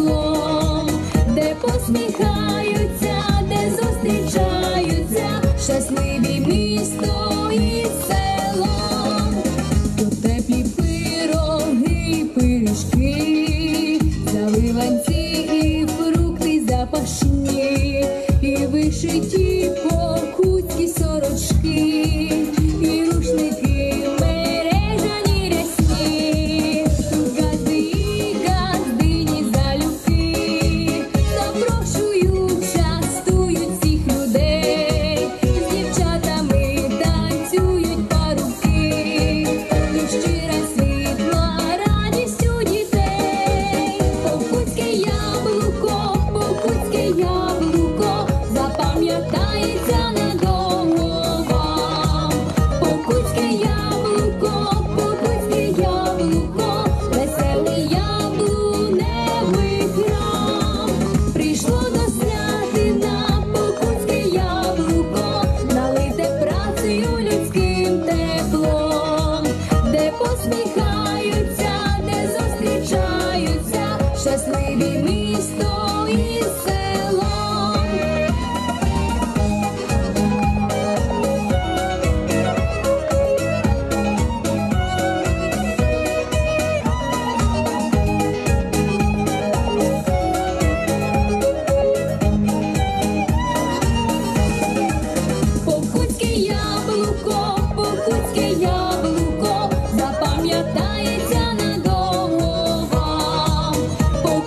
теплом, де посміхаються, де зустрічаються, щасливі місто і село. Тут теплі пироги, пиріжки, заливанці і фрукти запашні, і вишиті посміхаються, не зустрічаються, щасливі місто і село.